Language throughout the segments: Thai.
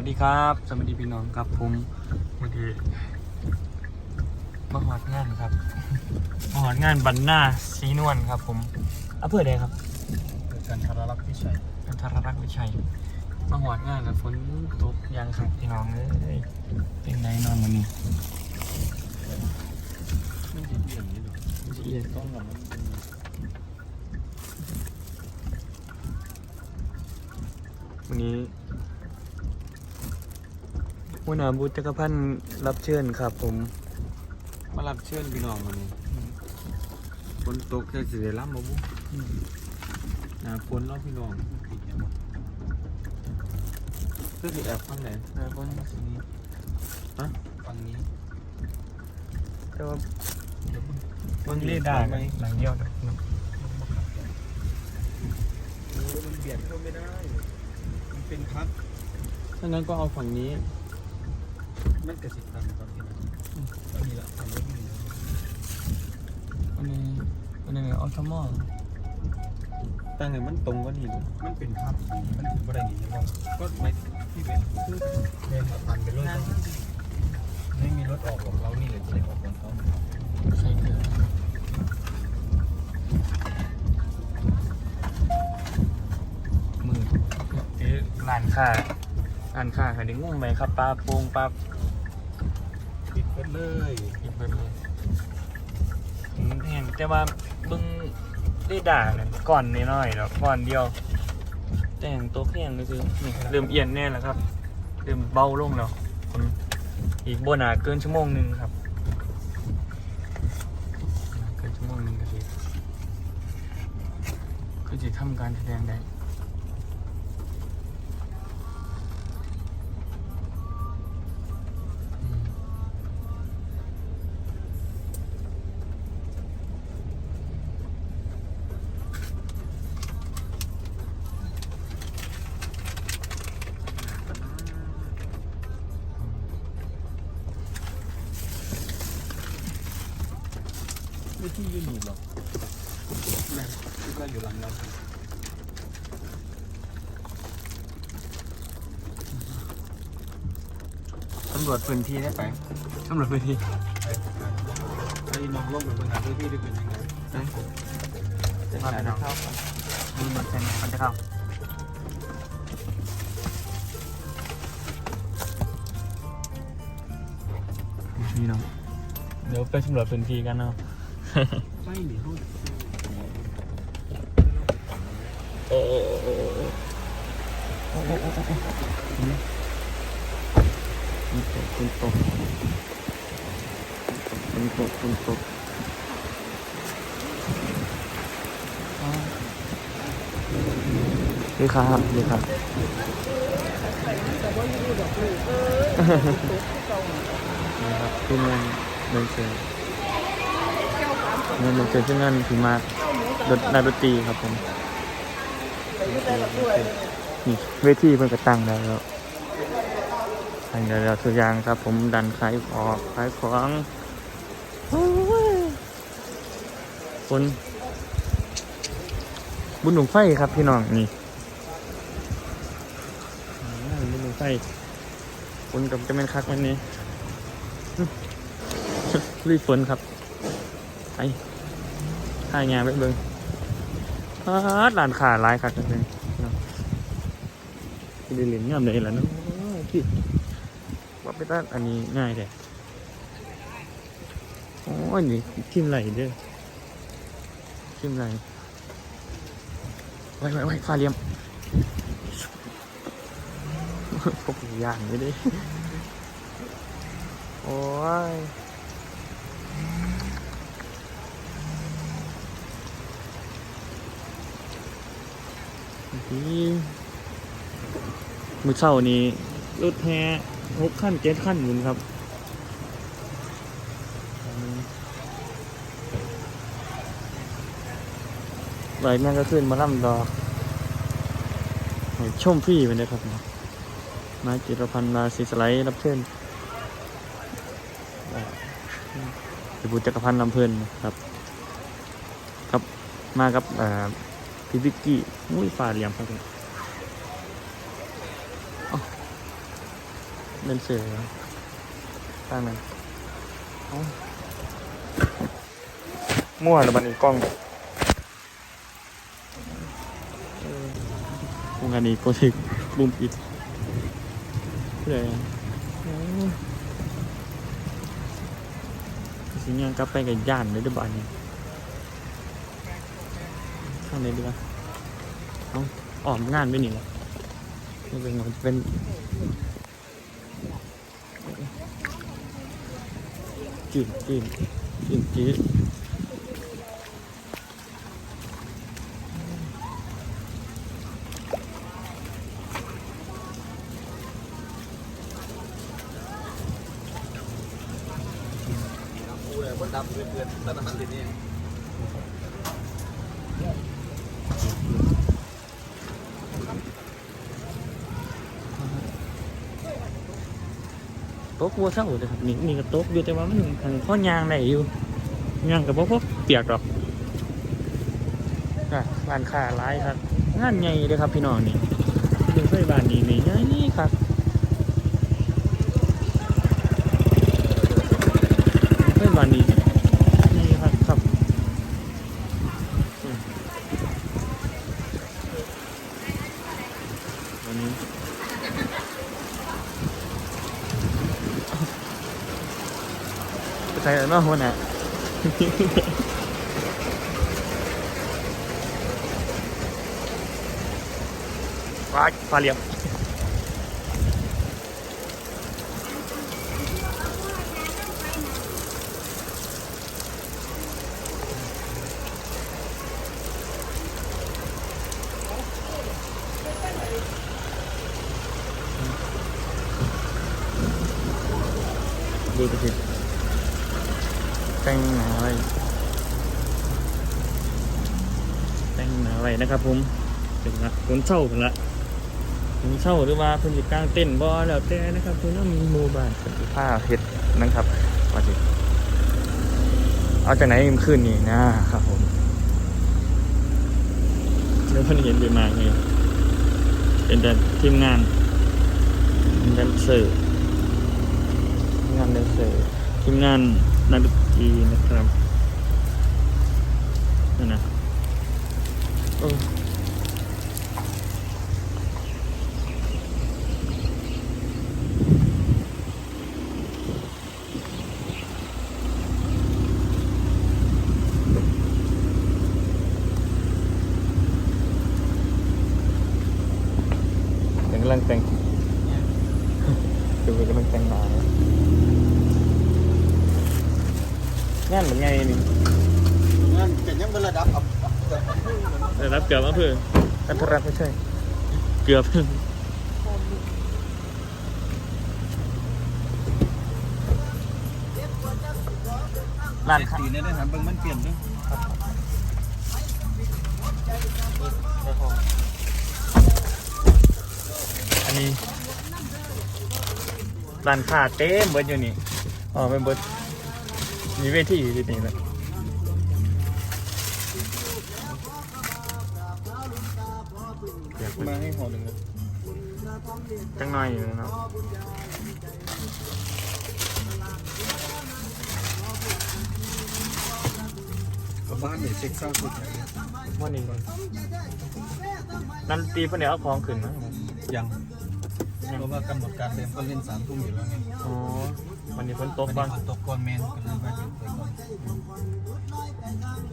วัสดีครับ สวัสดีพี่น้องครับผมวันนี้มาหอดงานครับมาหอดงานบันหน้าสีนวลครับ ผมอำเภอใดครับกันทรลักษ์พิชัยกันทรรักษ์วิชัยมาหอดงานกับฝนตกยางครับพี่น้องเอ้ยเป็นไงนอนวันนี้ไม่ดีอย่างนี้หรอกละเอียดต้องกับมันเป็นวันนี้ หัวหน้าบุตรจักรพันธ์รับเชิญครับผม มารับเชิญพี่น้องวันนี้ฝนตกจะสิได้รับมาบุหนาฝนเนาะพี่น้องผิดยังบ่ก็สิแอบฟังไหนแล้วก็สีฮะฟังนี้แต่ว่าเดี๋ยวเบิ้งเล่ได้ไหมหลังเดียวนะมันเบียดเข้าไม่ได้ มันเป็นพัดถ้างั้นก็เอาฝั่งนี้ มันกระสิบตันตอนที่นั้นก็มีละทำรถมีอันนี้อันนี้ออโตมอลตั้งไงมันตรงก็นี่ดูมันเป็นภาพดีมันถึงบ่ได้หนียังก็ไม่ที่เป็นคือเดินมาตันไปเลยไม่มีรถออกของเรานี่เลยจะได้ออกก่อนเขาใช่เกิดมือเอ๊ะร้านค้า ร้านค้าค่ะเด็กงงไหมครับปลาโป่งปลาปิดไปเลยอีกแบบนี้อืมเห็นแต่ว่าเบิ้งได้ด่าเนี่ยก่อนน้อยๆแล้วก่อนเดียว แต่งโต๊ะเพียงก็คือนี่เริ่มเอียนแน่แล้วครับเริ่มเบาลงแล้วผมอีกบนหนาเกินชั่วโมงหนึ่งครับเกินชั่วโมงหนึ่งก็คือก็จะทำการแสดงได้ ที่ยืนหนีหรอกแม่คิดว่าอยู่หลังเราตำรวจพื้นที่ได้ไปตำรวจพื้นที่ไอ้น้องลงไปบนนั้นด้วยที่ได้เป็นยังไงจะเข้าไปเข้ามีหมดเส้นมันจะเข้านี่เนาะเดี๋ยวไปตำรวจพื้นที่กันเนาะ ไม่หนีเขาโอ้โอ้โอ้โอ้คุณตกคุณตกคุณตกคุณตกดีครับดีครับนี่ครับทีมงานเดินเชิญเงิ นเดินเชิญที่งานผีมากดนนักดนตรีครับผมนี่เวทีเพิ่นก็ตั้งได้แล้วตั้งได้แล้วทุกอย่างครับ ผมดันขายออกขายของโอ้ยคนบุญหนุงไฟครับพี่น้องนี่อ่าบุญหนุงไฟคนกับจะเป็นคักวันนี้รีบฝนครับไป ถ่ายงานไปเบิ่งอาดร้านค้าหลายคักจังเลยเนาะที่ได้เหรียญงามเลยล่ะเนาะพี่ว่าไปด้านอันนี้ง่ายเลยโอ้ยนี่ทิมไหลเด้อทิมไหลไว้ไว้ไว้ฟาเลียมพวกย่างไม่ได้โอ้ย มือเช้านี้รถแห่หกขั้นเจ็ดขั้นมุนครับไหลแม่งก็ขึ้นมาล่ำดอกให้ชมฟรีไปเลยครับมาจิรพันธ์ราศีสไลด์รับเชิญพิบุตรจักรพันธ์ลำเพลินครับ ครับมากับอ่อ พี่วิกกี้มุ้ยฟาเหลี่ยมครับผมเอ้เป็นเสือตั้งนั้นเอ้ามั่วแล้วบันนี้กล้องวงการนี้ก็ถึกบุมปิดเพื่อโอ้สิยังกลับไปกับย่านเลยด้วยบ้านนี้างในดีกว่าเอาออมงานไปนี่หละนี่เป็นมันเป็นจืดจืดจืดจืดกูเลยว่าดำเกินเกินแต่น้ำมันติดนี่ โต๊ะวัวเศร้าเลยครับนี่นี่ก็โต๊ะอยู่แต่ว่ามันทางข้อยางไหนอยู่ยางกับพวกเปียกหรอกบ้านขาร้ายครับงานใหญ่เลยครับพี่น้องนี่เป็นไฟบ้านนี้นี่ใหญ่ครับไฟบ้านนี้ครับครับอืมวันนี้ ใส่แล้วเนาะหัวหน้าว้ายฟ้าเหลี่ยมดูไปสิ แต่งหนาไว้แต่งหนาไว้นะครับผมเป็นละคนเช่าเป็นละคนเช่าหรือว่าเพิ่นสิกลางเต้นบ่แล้วแต่นะครับเพิ่นต้องมีหมู่บ้านเป็นผ้าเฮ็ดนะครับว่าสิเอาจากไหนมันขึ้นนี่นะครับผมเดี๋ยวเพิ่นเห็นไปมาไงเป็นแต่ทีมงานเป็นแดนเซอร์งานแดนเซอร์ทีมงานนัก จีนะครับนั่นนะโอ้กำลังแต่งดูกำลังแต่งหนาเลย งานเหมือนไงนี่งั้นจะยังเป็นระดับอับได้รับเกือบมาเพื่ออันตรายไม่ใช่ เกือบร้านค้าตีเนี่ยได้ถามเบิ่งมันเปลี่ยนด้วยอันนี้ร้านค้าเต็มเบิดอยู่นี่อ๋อเป็นเบิด มีเวทีอยู่ที่นี่แหละอยากมาให้พอหนึ่งเลยจังหน่อยอยู่เนาะบ้านเนี่ยเช็คเศร้าสุดเลยวันนี้ก่อนนันตีเพื่อนเดี๋ยวเอาของขึ้นนะยังเพราะว่ากำหนดการเต็มก็เล่นสามทุ่มอยู่แล้วไงอ๋อ วันนี้ฝนตกวันบ้านี้งฝนตกก่อนเมนก็เลยมาหยุดไปก่อน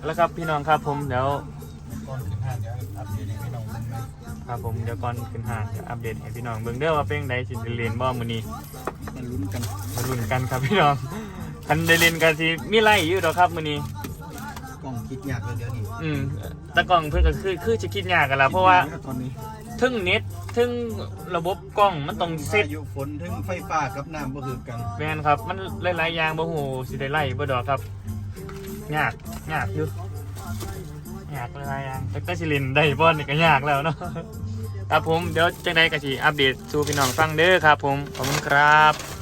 แล้วครับพี่น้องครับผมเดี๋ยวก่อนขึ้นห้างเดี๋ยวอัปเดตให้พี่น้องเบิ่งไหมครับผมเดี๋ยวก่อนขึ้นห้างจะอัปเดตให้พี่น้องเบิ่งเด้อว่าเป็นไดสิได้เรียนบ่มื้อนี้มาลุ้นกันมาลุ้นกันครับพี่น้องคันได้เรียนกันสิมีไล่อยู่ดอกครับมื้อนี้กล้องคิดยากเลยเดี๋ยวนี้อืมแตะกล้องเพิ่นก็คือคือจะคิดยากกันละเพราะว่าตอนนี้ทึ่งเน็ต ทึ่งระบบกล้องมันต้องเซพาตยุฝนถึงไฟฟ้ากับน้ำก็คือกันแม่นครับมันหลายๆอย่างบ่ฮู้สิได้ไล่บ่ดอกครับยากยากอยู่ยากหลายๆอย่างแต่ก็สิเล่นได้บ่นี่ก็ยากแล้วเนาะครับผมเดี๋ยวจังไดก็สิอัปเดตสู่พี่น้องฟังเด้อครับ ผมขอบคุณครับ